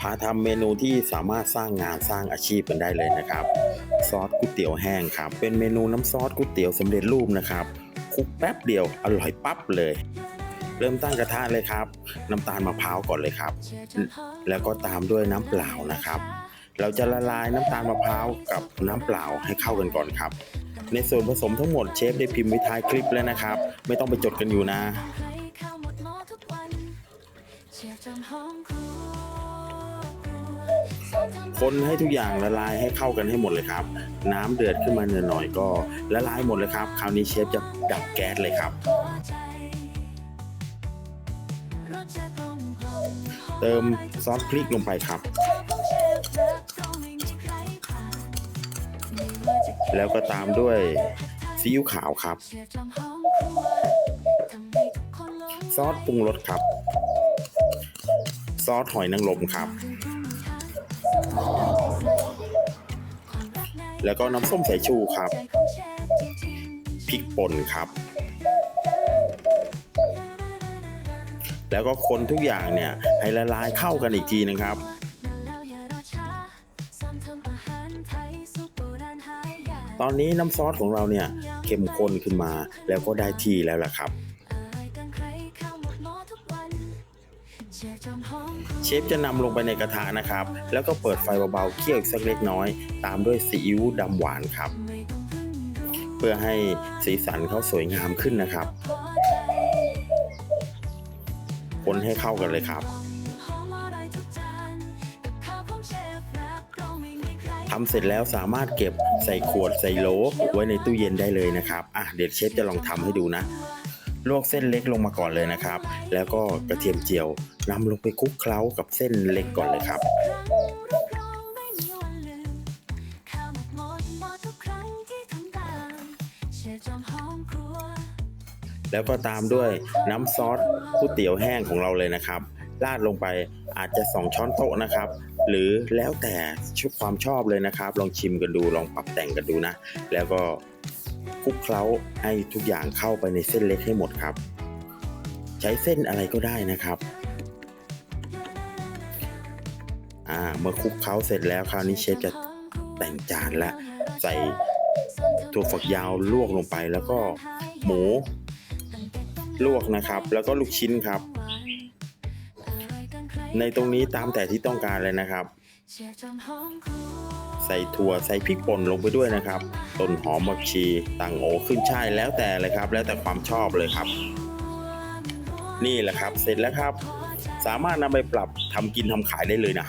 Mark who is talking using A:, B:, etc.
A: พาทำเมนูที่สามารถสร้างงานสร้างอาชีพกันได้เลยนะครับ ซอสก๋วยเตี๋ยวแห้งครับ เป็นเมนูน้ำซอสก๋วยเตี๋ยวสำเร็จรูปนะครับคลุกแป๊บเดียวอร่อยปั๊บเลย เริ่มตั้งกระทะเลยครับ น้ำตาลมะพร้าวก่อนเลยครับ แล้วก็ตามด้วยน้ำเปล่านะครับ เราจะละลายน้ำตาลมะพร้าวกับน้ำเปล่าให้เข้ากันก่อนครับ ในส่วนผสมทั้งหมดเชฟได้พิมพ์ไว้ท้ายคลิปแล้วนะครับ ไม่ต้องไปจดกันอยู่นะค คนให้ทุกอย่างละลายให้เข้ากันให้หมดเลยครับ น้ำเดือดขึ้นมาหน่อยๆก็ละลายหมดเลยครับ คราวนี้เชฟจะดับแก๊สเลยครับ เติมซอสพริกลงไปครับ แล้วก็ตามด้วยซีอิ๊วขาวครับ ซอสปรุงรสครับ ซอสหอยนางรมครับ แล้วก็น้ำส้มสายชูครับพริกป่นครับ แล้วก็คนทุกอย่างเนี่ยให้ละลายเข้ากันอีกทีนึงครับ ตอนนี้น้ำซอสของเราเนี่ยเข้มข้นขึ้นมาแล้วก็ได้ที่แล้วล่ะครับ ฟจะนำลงไปในกระทะนะครับ แล้วก็เปิดไฟเบาๆเคี่ยวอีกสักเล็กน้อย ตามด้วยซีอิ๊วดำหวานครับ เพื่อให้สีสันเขาสวยงามขึ้นนะครับ คนให้เข้ากันเลยครับทำเสร็จแล้วสามารถเก็บใส่ขวดใส่โหลไว้ในตู้เย็นได้เลยนะครับ อะเดี๋ยวเชฟจะลองทำให้ดูนะ ลวกเส้นเล็กลงมาก่อนเลยนะครับ แล้วก็กระเทียมเจียวนำลงไปคลุกเคล้ากับเส้นเล็กก่อนเลยครับแล้วก็ตามด้วยน้ำซอสก๋วยเตี๋ยวแห้งของเราเลยนะครับราดลงไปอาจจะ 2 ช้อนโต๊ะนะครับ หรือแล้วแต่ชุดความชอบเลยนะครับ ลองชิมกันดูลองปรับแต่งกันดูนะ แล้วก็ คลุกเคล้าให้ทุกอย่างเข้าไปในเส้นเล็กให้หมดครับ ใช้เส้นอะไรก็ได้นะครับอ่าเมื่อคลุกเคล้าเสร็จแล้วคราวนี้เชฟจะแต่งจานและใส่ถั่วฝักยาวลวกลงไปแล้วก็หมูลวกนะครับ แล้วก็ลูกชิ้นครับ ในตรงนี้ตามแต่ที่ต้องการเลยนะครับ ส่ถั่วใส่พริกป่นลงไปด้วยนะครับต้นหอมบักชีตังโอขึ้นช่ายแล้วแต่เลยครับ แล้วแต่ความชอบเลยครับ นี่แหละครับเสร็จแล้วครับ สามารถนำไปปรับทำกินทำขายได้เลยนะ